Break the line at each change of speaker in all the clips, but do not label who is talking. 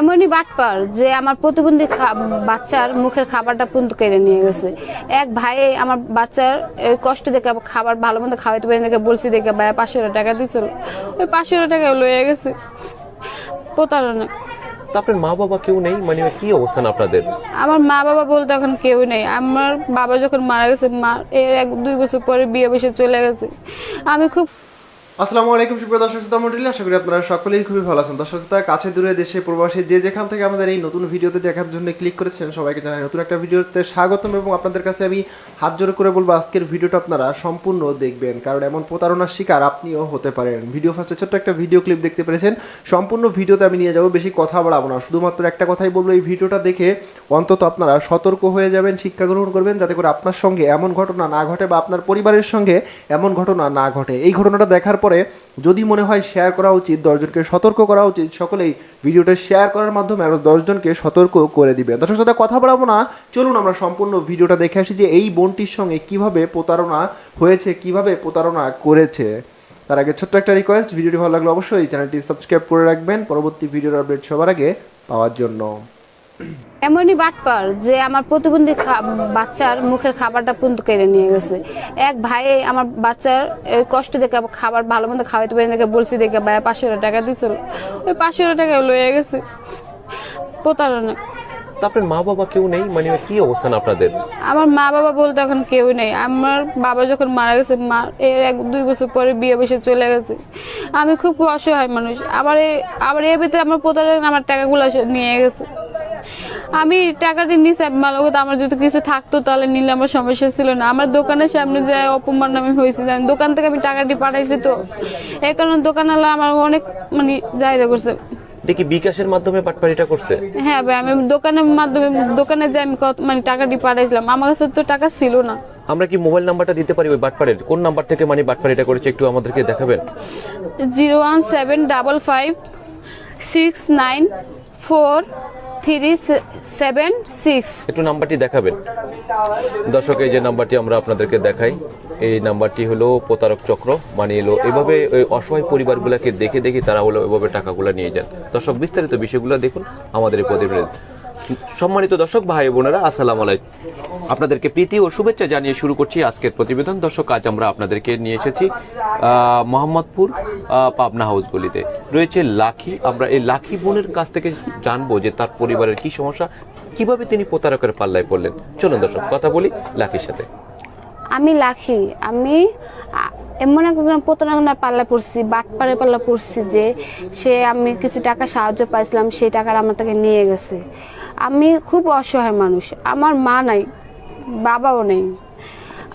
এমনই বাটপার যে আমার প্রতিবন্ধী বাচ্চার মুখের খাবারটা পর্যন্ত কেড়ে নিয়ে গেছে। এক ভাই আমার বাচ্চার কষ্ট দেখে খাবার ভালো মন্দ খাওয়াইতে পারি দেখে বলছি দেখে ভাই পাঁচশো টাকা দিছিল ওই পাঁচশো টাকা লয়ে গেছে। প্রতারণা।
তো আপনার মা বাবা কেউ নেই? মানে কি অবস্থান আপনাদের?
আমার মা বাবা বলতে এখন কেউ নেই। আমার বাবা যখন মারা গেছে মা এর এক দুই বছর পরে বিয়ে বসে চলে গেছে। আমি খুব
আসসালামু আলাইকুম, সুপ্রিয় দর্শক শ্রোতা মন্ডলী। আশা করি আপনারা সকলেই খুবই ভালো আছেন। দর্শক শ্রোতা, কাছে দূরে, দেশে, প্রবাসী যে যেখান থেকে আমাদের এই নতুন ভিডিওতে দেখার জন্য ক্লিক করেছেন, সবাইকে জানাই নতুন একটা ভিডিওতে স্বাগতম এবং আপনাদের কাছে আমি হাত জোড় করে বলব, আজকের ভিডিওটা আপনারা সম্পূর্ণ দেখবেন। কারণ এমন প্রতারণার শিকার আপনিও হতে পারেন। ভিডিও ফার্স্টে ছোট্ট একটা ভিডিও ক্লিপ দেখতে পেরেছেন। সম্পূর্ণ ভিডিওতে আমি নিয়ে যাব, বেশি কথা বাড়াবো না। শুধুমাত্র একটা কথাই বলব, এই ভিডিওটা দেখে অন্তত আপনারা সতর্ক হয়ে যাবেন, শিক্ষা গ্রহণ করবেন, যাতে করে আপনার সঙ্গে এমন ঘটনা না ঘটে বা আপনার পরিবারের সঙ্গে এমন ঘটনা না ঘটে। এই ঘটনাটা দেখার পরে যদি মনে হয় শেয়ার করা উচিত, দশজনকে সতর্ক করা উচিত, সকলেই ভিডিওটা শেয়ার করার মাধ্যমে আরও দশজনকে সতর্ক করে দিবেন দর্শক সাথে কথা বলাবো না। চলুন আমরা সম্পূর্ণ ভিডিওটা দেখে আসি যে এই বোনটির সঙ্গে কীভাবে প্রতারণা হয়েছে, কীভাবে প্রতারণা করেছে। তার আগে ছোট্ট একটা রিকোয়েস্ট ভিডিওটি ভালো লাগলে অবশ্যই চ্যানেলটি সাবস্ক্রাইব করে রাখবেন। পরবর্তী ভিডিওর আপডেট সবার আগে পাওয়ার জন্য।
এমনই বাটপার যে আমার প্রতিবন্ধী বাচ্চার মুখের খাবারটা পর্যন্ত কেড়ে নিয়ে গেছে। এক ভাই আমার বাচ্চার কষ্ট দেখে খাবার ভালো মন্দ খাওয়াইতে পারি দেখে বলছি দেখে ভাই পাঁচশো টাকা দিছিল ওই পাঁচশো টাকা লয়ে গেছে প্রতারণা।
আপনার মা বাবা কেউ নেই? মানে কি অবস্থান আপনাদের?
আমার মা বাবা বলতে এখন কেউ নেই। আমার বাবা যখন মারা গেছে মা এর এক দুই বছর পরে বিয়ে বসে চলে গেছে। আমি খুব অসহায় মানুষ। আবার আবার এর ভিতরে আমার প্রতারণা আমার টাকাগুলো নিয়ে গেছে। আমি টাকাটি নিচে ভালো কথা আমার যদি কিছু থাকতো তাহলে নিলে আমার সমস্যা ছিল না। আমার দোকানের সামনে যে অপমান আমি হয়েছি জানি দোকান থেকে আমি টাকাটি পাঠাইছি তো এই কারণে দোকানওয়ালা আমার অনেক মানে জায়গা করছে।
দেখি বিকাশের মাধ্যমে বাটপাড়িটা করছে?
হ্যাঁ ভাই আমি দোকানের মাধ্যমে দোকানে যে আমি কত মানে টাকাটি পাঠাইছিলাম আমার কাছে তো টাকা ছিল না।
আমরা কি মোবাইল নাম্বারটা দিতে পারি ওই বাটপাড়ের? কোন নাম্বার থেকে মানে বাটপাড়িটা করেছে একটু আমাদেরকে দেখাবেন?
Zero one seven double five six nine four three seven six
একটু নাম্বারটি দেখাবেন। দর্শক, এই যে নাম্বারটি আমরা আপনাদেরকে দেখাই, এই নাম্বারটি হলো প্রতারক চক্র। মানে এলো, এভাবে ওই অসহায় পরিবারগুলোকে দেখে দেখে তারা হলো এভাবে টাকাগুলো নিয়ে যান। দর্শক, বিস্তারিত বিষয়গুলো দেখুন আমাদের প্রতিবেদন। সম্মানিত দর্শক, ভাই বোনেরা, আসসালামু আলাইকুম। আপনাদেরকে প্রীতি ও শুভেচ্ছা জানিয়ে শুরু করছি আজকের প্রতিবেদন। দর্শক, আজ আমরা আপনাদেরকে নিয়ে এসেছি মোহাম্মদপুর পাবনা হাউস গলিতে। রয়েছে লাখি। আমরা এই লাখি বোনের কাছ থেকে জানব যে তার পরিবারের কি সমস্যা, কীভাবে তিনি প্রতারকের পাল্লায় পড়লেন। চলুন দর্শক, কথা বলি লাখির সাথে।
আমি লাখি। আমি এমন একজন প্রতারণার পাল্লা পড়ছি বাটপাড়ে পাল্লা পড়ছি যে সে আমি কিছু টাকা সাহায্য পাইছিলাম, সেই টাকার আমার তাকে নিয়ে গেছে। আমি খুব অসহায় মানুষ। আমার মা নাই, বাবাও নেই।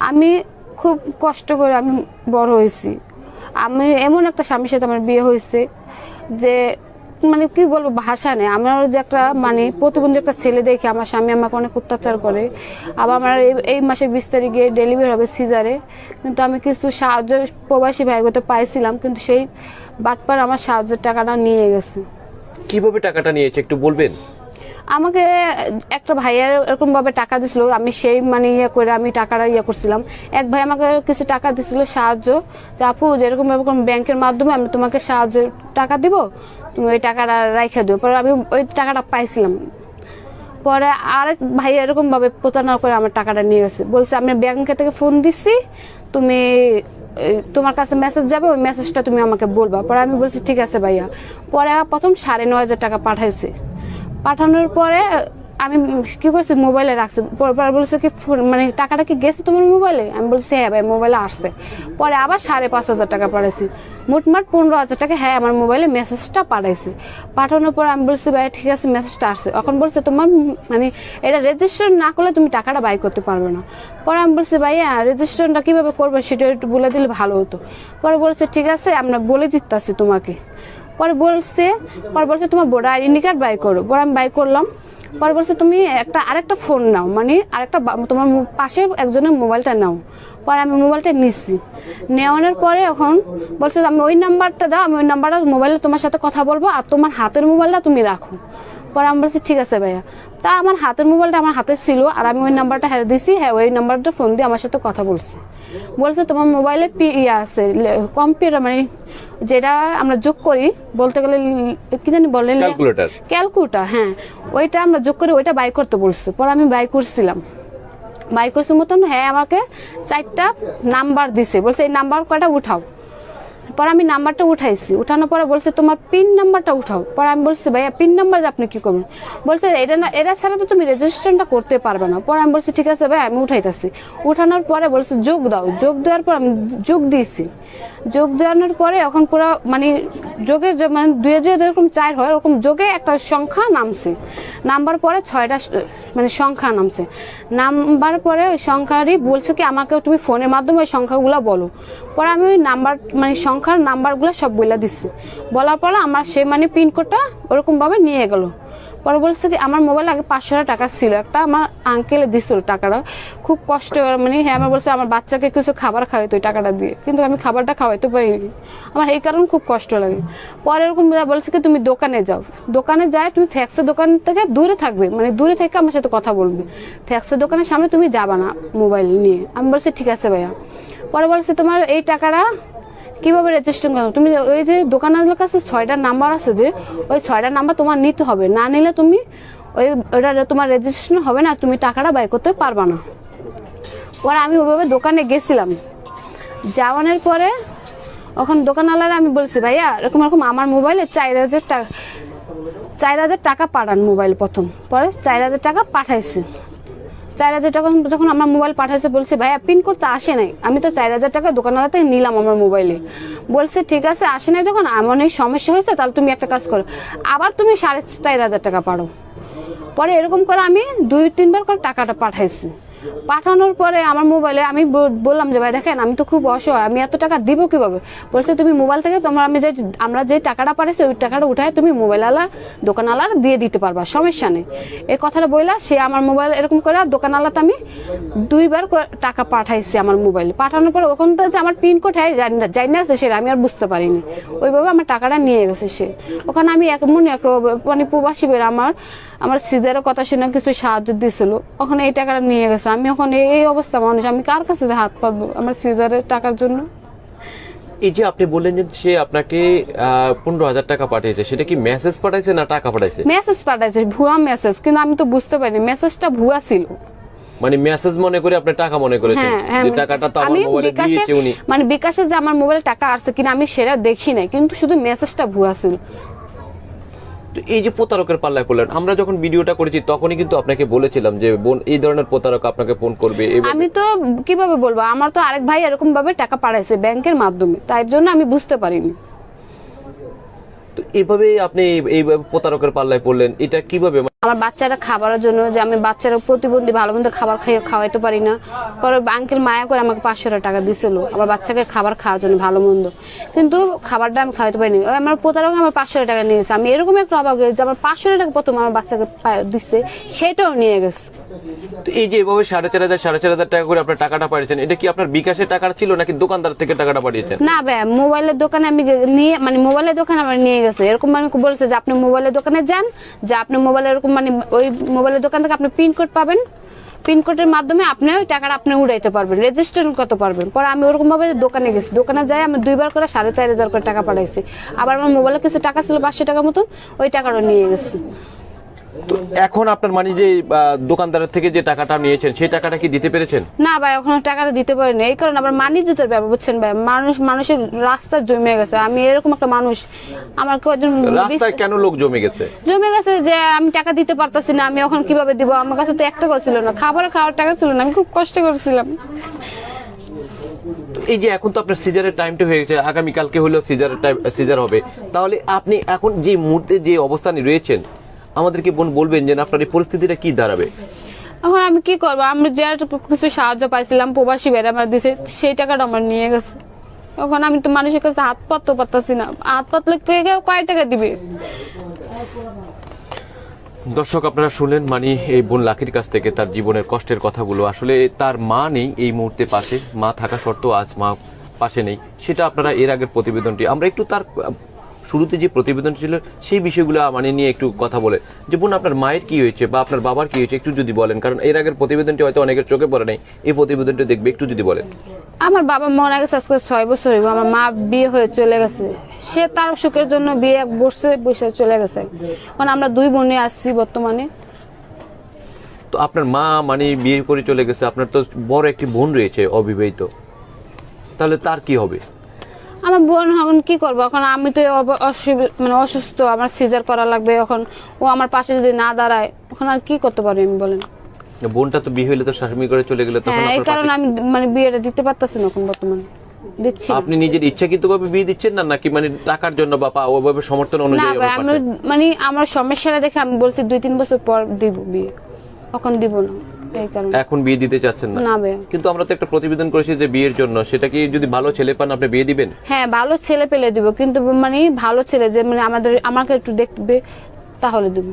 আমি খুব কষ্ট করে আমি বড় হয়েছি। আমি এমন একটা স্বামীর সাথে আমার বিয়ে হয়েছে যে মানে কি বলব, ভাষা নেই। আমার যে একটা মানে প্রতিবন্ধী একটা ছেলে দেখে আমার স্বামী আমাকে অনেক অত্যাচার করে। আবার আমার এই- মাসে বিশ তারিখে ডেলিভারি হবে সিজারে। কিন্তু আমি কিছু সাহায্য প্রবাসী ভাইগোতে পাইছিলাম, কিন্তু সেই বাটপার আমার সাহায্যের টাকাটা নিয়ে গেছে।
কীভাবে টাকাটা নিয়েছে একটু বলবেন?
আমাকে একটা ভাইয়ের এরকম ভাবে টাকা দিছিল, আমি সেই মানে ইয়ে করে আমি টাকাটা ইয়ে করছিলাম। এক ভাই আমাকে কিছু টাকা দিছিল সাহায্য, যে আপু যেরকম এরকম ব্যাংকের মাধ্যমে আমি তোমাকে সাহায্য টাকা দিব, তুমি ওই টাকাটা রাইখা দিও। পরে আমি ওই টাকাটা পাইছিলাম। পরে আরেক ভাই এরকম ভাবে প্রতারণা করে আমার টাকাটা নিয়ে গেছে। বলছে, আমি ব্যাংকে থেকে ফোন দিচ্ছি তুমি তোমার কাছে মেসেজ যাবে, ওই মেসেজটা তুমি আমাকে বলবা। পরে আমি বলছি, ঠিক আছে ভাইয়া। পরে প্রথম সাড়ে নয় হাজার টাকা পাঠাইছে। পাঠানোর পরে, আমি কি করছি মোবাইলে রাখছি। পরে বলছে কি মানে টাকাটা কি গেছে তোমার মোবাইলে আমি বলছি হ্যাঁ ভাই মোবাইলে আসছে। পরে আবার সাড়ে পাঁচ হাজার টাকা পাঠাইছি। মোটমাট পনেরো হাজার টাকা হ্যাঁ আমার মোবাইলে মেসেজটা পাঠাইছি। পাঠানোর পর আমি বলছি, ভাই, ঠিক আছে মেসেজটা আসছে। এখন বলছে, তোমার মানে এটা রেজিস্ট্রেশন না করলে তুমি টাকাটা বাই করতে পারবে না। পরে আমি বলছি, ভাইয়া রেজিস্ট্রেশনটা কীভাবে করবে, সেটা একটু বলে দিলে ভালো হতো। পরে বলছে, ঠিক আছে, আমরা বলে দিতেছি তোমাকে। পরে বলছে পরে বলছে তোমার বড় আইডেন্টি কার্ড বাই করো। পরে আমি বাই করলাম। পরে বলছে তুমি একটা, আরেকটা ফোন নাও মানে আরেকটা তোমার পাশে একজনের মোবাইলটা নাও। পরে আমি মোবাইলটা নিচ্ছি। নেওয়ানোর পরে এখন বলছে, আমি ওই নাম্বারটা দাও, আমি ওই নাম্বারটা মোবাইলে তোমার সাথে কথা বলব, আর তোমার হাতের মোবাইলটা তুমি রাখো। পরে আমি বলছি, ঠিক আছে ভাইয়া। তা আমার হাতের মোবাইলটা আমার হাতে ছিল আর আমি ওই নাম্বারটা হেরে দিছি হ্যাঁ ওই নাম্বারটা ফোন দিয়ে আমার সাথে কথা বলছে। বলছে তোমার মোবাইলে পি ইয়ে আছে কম্পিউটার মানে যেটা আমরা যোগ করি বলতে গেলে কি জানি বলেন
ক্যালকুলেটার
হ্যাঁ ওইটা আমরা যোগ করি ওইটা বাই করতে বলছে। পরে আমি বাই করছিলাম। বাই করছি মতন হ্যাঁ আমাকে চারটা নাম্বার দিছে। বলছে এই নাম্বার কয়টা উঠাও? পরে আমি নাম্বারটা উঠাইছি। উঠানোর পরে বলছে, তোমার পিন নাম্বারটা উঠাও। পরে আমি বলছি, ভাইয়া পিন নাম্বার আপনি কি করবেন? বলছে, এটা না, এটা ছাড়া তো তুমি রেজিস্ট্রেশনটা করতে পারবে না। পরে আমি বলছি, ঠিক আছে ভাই আমি উঠাইতেছি। উঠানোর পরে বলছে, যোগ দাও। যোগ দেওয়ার পর আমি যোগ দিয়েছি। যোগ দেওয়ানোর পরে এখন পুরো মানে যোগে মানে দুয়ে দুয়ে যেরকম চার হয়, ওরকম যোগে একটা সংখ্যা নামছে। নাম্বার পরে ছয়টা মানে সংখ্যা নামছে। নাম্বার পরে ওই সংখ্যারই বলছে কি আমাকে তুমি ফোনের মাধ্যমে ওই সংখ্যাগুলো বলো। পরে আমি ওই নাম্বার মানে সংখ্যার নাম্বারগুলো সব বলে দিচ্ছি বলার পরে আমার সে মানে পিনকোডটা ওরকমভাবে নিয়ে গেল। পরে বলছে কি, আমার মোবাইল আগে পাঁচশো টাকা ছিল। একটা আমার আঙ্কেলে দিছিল টাকাটা। খুব কষ্ট মানে হ্যাঁ আমার বলছে, আমার বাচ্চাকে কিছু খাবার খাওয়াইতো ওই টাকাটা দিয়ে। কিন্তু আমি খাবারটা খাওয়াইতে পারিনি। আমার এই কারণে খুব কষ্ট লাগে। পরে এরকম বলছে কি, তুমি দোকানে যাও। দোকানে যায়, তুমি ফ্যাক্সের দোকান থেকে দূরে থাকবে। মানে দূরে থেকে আমার সাথে কথা বলবে। ফ্যাক্সের দোকানের সামনে তুমি যাবা না মোবাইল নিয়ে। আমি বলছি, ঠিক আছে ভাইয়া। পরে বলছে, তোমার এই টাকাটা কীভাবে রেজিস্ট্রেশন করো তুমি ওই যে দোকানের কাছে ছয়টা নাম্বার আছে যে, ওই ছয়টা নাম্বার তোমার নিতে হবে। না নিলে তুমি ওই ওটা তোমার রেজিস্ট্রেশন হবে না, তুমি টাকাটা বাই করতে পারবা না। পরে আমি ওইভাবে দোকানে গেছিলাম। যাওয়ানোর পরে ওখান দোকানওয়ালারা আমি বলছি, ভাইয়া, এরকম এরকম আমার মোবাইলে চার হাজার টাকা, চার হাজার টাকা পাঠান মোবাইল প্রথম। পরে চার হাজার টাকা পাঠাইছি। চার হাজার টাকা যখন আমার মোবাইল পাঠাইছে, বলছে, ভাইয়া পিন করতে আসে নাই। আমি তো চার হাজার টাকা দোকানওয়ালা থেকে নিলাম আমার মোবাইলে বলছে, ঠিক আছে, আসে নাই যখন এমন এই সমস্যা হয়েছে, তাহলে তুমি একটা কাজ করো। আবার তুমি সাড়ে চার হাজার টাকা পারো। পরে এরকম করে আমি দুই তিনবার করে টাকাটা পাঠাইছি। পাঠানোর পরে আমার মোবাইলে আমি বললাম যে, ভাই, দেখেন, আমি তো খুব অসহায়, আমি এত টাকা দিব কীভাবে? বলছে, তুমি মোবাইল থেকে তোমার আমি যে, আমরা যে টাকাটা পাঠাইছি, ওই টাকাটা উঠায় তুমি মোবাইলওয়ালা, দোকানওয়ালার দিয়ে দিতে পারবা, সমস্যা নেই। এই কথাটা বললা সে আমার মোবাইল এরকম করে দোকানওয়ালাতে আমি দুইবার টাকা পাঠাইছি আমার মোবাইলে। পাঠানোর পরে ওখান থেকে আমার পিন কোড হয় জানি না না সেটা, আমি আর বুঝতে পারিনি। ওইভাবে আমার টাকাটা নিয়ে গেছে সে। ওখানে আমি এক, মনে এক মানে প্রবাসী বের আমার আমার সিজারের কথা শুনে কিছু সাহায্য দিয়েছিল ওখানে এই টাকাটা নিয়ে গেছে আমি ওখানে এই অবস্থা মানুষ আমি কার কাছে হাত পাবো আমার সিজারের টাকার জন্য?
এই যে আপনি বললেন যে সে আপনাকে পনেরো হাজার টাকা পাঠিয়েছে সেটা কি মেসেজ পাঠাইছে না টাকা পাঠাইছে?
মেসেজ পাঠাইছে ভুয়া মেসেজ কিন্তু আমি তো বুঝতে পারিনি মেসেজটা ভুয়া ছিল।
মানে মেসেজ মনে করে আপনি টাকা মনে করেছেন
হ্যাঁ হ্যাঁ
যে টাকাটা তো আমার
আমি
মোবাইলে দিয়েছে উনি।
মানে বিকাশে যে আমার মোবাইলে টাকা আসছে কিনা আমি সেটা দেখি নাই কিন্তু শুধু মেসেজটা ভুয়া ছিল।
তো এই যে প্রতারকের পাল্লায় পড়লেন, আমরা যখন ভিডিওটা করেছি, তখনই কিন্তু আপনাকে বলেছিলাম যে, বোন, এই ধরনের প্রতারক আপনাকে ফোন করবে
আমি তো কীভাবে বলব? আমার তো আরেক ভাই এরকম ভাবে টাকা পাঠাইছে ব্যাংকের মাধ্যমে, তাই জন্য আমি বুঝতে পারিনি।
তো আপনি এই- প্রতারকের পাল্লায় পড়লেন, এটা কীভাবে
আমার বাচ্চারা খাবারের জন্য যে আমি বাচ্চারা প্রতিবন্ধী ভালো মন্দ খাবার খাইয়ে খাওয়াইতে পারি না। পরে আঙ্কেল মায়া করে আমাকে পাঁচশো টাকা দিছিল। আমার বাচ্চাকে খাবার খাওয়ার জন্য ভালো মন্দ। কিন্তু খাবারটা আমি খাওয়াইতে পারিনি। ওই আমার প্রতারক আমার পাঁচশো টাকা নিয়েছে। আমি এরকম একটা হয়ে যে আমার পাঁচশো টাকা প্রথম আমার বাচ্চাকে দিচ্ছে সেটাও নিয়ে গেছে।
তো এই যে এভাবে সাড়ে চার হাজার, সাড়ে চার হাজার টাকা করে আপনার টাকাটা পাঠিয়েছেন, এটা কি আপনার বিকাশের টাকা ছিল নাকি দোকানদার থেকে টাকাটা পাঠিয়েছেন?
না ভাই মোবাইলের দোকানে আমি নিয়ে মানে মোবাইলের দোকানে আমার নিয়ে গেছে। এরকম মানে বলছে যে আপনি মোবাইলের দোকানে যান, যে আপনি মোবাইলের এরকম মানে ওই মোবাইলের দোকান থেকে আপনি পিনকোড পাবেন। পিনকোডের মাধ্যমে আপনি ওই টাকাটা আপনি উড়াইতে পারবেন রেজিস্ট্রেশন করতে পারবেন। পরে আমি ওরকম ভাবে দোকানে গেছি। দোকানে যাই আমি দুইবার করে সাড়ে চার হাজার করে টাকা পাঠাইছি। আবার আমার মোবাইলে কিছু টাকা ছিল পাঁচশো টাকার মতন, ওই টাকাটা নিয়ে গেছি।
তো এখন আপনার মানে যে দোকানদারের থেকে যে টাকাটা নিয়েছেন সেই টাকাটা কি দিতে পেরেছেন?
না ভাই এখন টাকাটা দিতে পারিনি। এই কারণে আবার মানি জুতের ব্যাপার বুঝছেন ভাই? মানুষ মানুষের রাস্তা জমে গেছে। আমি এরকম একটা মানুষ। আমার কয়েকজন
রাস্তায় কেন লোক জমে গেছে?
জমে গেছে যে আমি টাকা দিতে পারতাছি না আমি এখন কীভাবে দিব? আমার কাছে তো এক টাকা ছিল না। খাবার খাওয়ার টাকা ছিল না আমি খুব কষ্ট করেছিলাম।
তো এই যে এখন তো আপনার সিজারের টাইমটা হয়ে গেছে আগামী কালকে হলেও সিজারের টাইম সিজার হবে। তাহলে আপনি এখন যে মুহূর্তে যে অবস্থানে রয়েছেন আমাদেরকে বোন বলবেন যে আপনার এই পরিস্থিতিটা কি দাঁড়াবে?
এখন আমি কি করব? আমি যে কিছু সাহায্য পাইছিলাম প্রবাসী বেড়ে আমার দিছে সেই টাকাটা আমার নিয়ে গেছে। এখন আমি তো মানুষের কাছে হাত পাততে পারতাছি না। হাত পাতলে কে কয় টাকা দিবে?
দর্শক আপনারা শুনলেন মানে এই বোন লাখির কাছ থেকে তার জীবনের কষ্টের কথাগুলো। আসলে তার মা নেই এই মুহূর্তে পাশে। মা থাকা সত্ত্বেও আজ মা পাশে নেই। সেটা আপনারা এর আগের প্রতিবেদনটি আমরা একটু তার শুরুতে যে প্রতিবেদন ছিল সেই বিষয়গুলো মানে নিয়ে একটু কথা বলে। যে বোন আপনার মায়ের কি হয়েছে বা আপনার বাবার কি হয়েছে একটু যদি বলেন কারণ এর আগের প্রতিবেদনটি হয়তো অনেকের চোখে পড়ে নাই এই প্রতিবেদনটি দেখবে একটু যদি বলেন।
আমার বাবা মারা গেছে আজকে ছয় বছর হইব আমার মা বিয়ে হয়ে চলে গেছে। সে তার সুখের জন্য বিয়ে এক বসে বসে চলে গেছে। মানে আমরা দুই বোনে আসছি বর্তমানে।
তো আপনার মা মানে বিয়ে করে চলে গেছে আপনার তো বড় একটি বোন রয়েছে অবিবাহিত। তাহলে তার কি হবে?
আমার বোন এখন কি করব? এখন আমি তো মানে অসুস্থ আমার সিজার করা লাগবে এখন। ও আমার পাশে যদি না দাঁড়ায় এখন আর কি করতে পারি আমি বলেন?
বোনটা তো বিয়ে হইলে তো স্বামী করে চলে গেলে তখন
হ্যাঁ এই কারণে আমি মানে বিয়েটা দিতে পারতেছি না এখন বর্তমানে। দিচ্ছি
আপনি নিজের ইচ্ছাকৃত ভাবে বিয়ে দিচ্ছেন না নাকি মানে টাকার জন্য বা পা- ওভাবে সমর্থন
না
অনুযায়ী আবার
আমি মানে আমার সমস্যাটা দেখে আমি বলছি দুই তিন বছর পর দিব বিয়ে। এখন দিব না।
এখন বিয়ে দিতে চাচ্ছেন না। কিন্তু আমরা তো একটা প্রতিবেদন করেছি যে বিয়ের জন্য। সেটা কি যদি ভালো ছেলে পান আপনি বিয়ে দিবেন?
হ্যাঁ ভালো ছেলে পেলে দিব। কিন্তু মানে ভালো ছেলে যে মানে আমাদের আমাকে একটু দেখবে তাহলে দিব।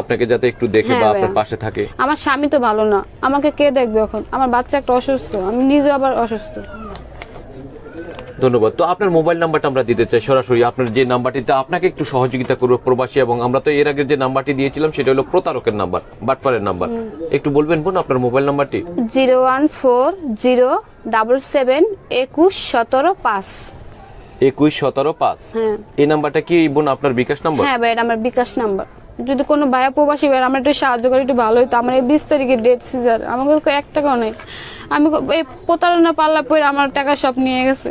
আপনাকে যাতে একটু দেখে
হ্যাঁ
বা আপনার পাশে থাকে।
আমার স্বামী তো ভালো না। আমাকে কে দেখবে এখন? আমার বাচ্চা একটা অসুস্থ। আমি নিজে আবার অসুস্থ।
ধন্যবাদ। তো আপনার মোবাইল নাম্বারটা আমরা দিতে চাই সরাসরি। আপনার যে নাম্বারটিতে আপনাকে একটু সহযোগিতা করব প্রবাসী এবং আমরা তো এর আগে যে নাম্বারটি দিয়েছিলাম সেটা হলো প্রতারকের নাম্বার বাটপারের নাম্বার। একটু বলবেন বোন আপনার মোবাইল নাম্বারটি?
Zero one four zero double seven একুশ সতেরো পাঁচ।
একুশ সতেরো পাঁচ।
হ্যাঁ।
এই নাম্বারটা কি বোন আপনার বিকাশ নাম্বার?
হ্যাঁ ভাই এটা আমার বিকাশ নাম্বার। যদি কোনো ভাইয়া প্রবাসী ভাই আমার একটু সাহায্য করে একটু ভালো হতো আমার এই বিশ তারিখে ডেট সিজার আমাকে এক টাকাও নেই। আমি এই প্রতারণা পাল্লা পরে আমার টাকা সব নিয়ে গেছে।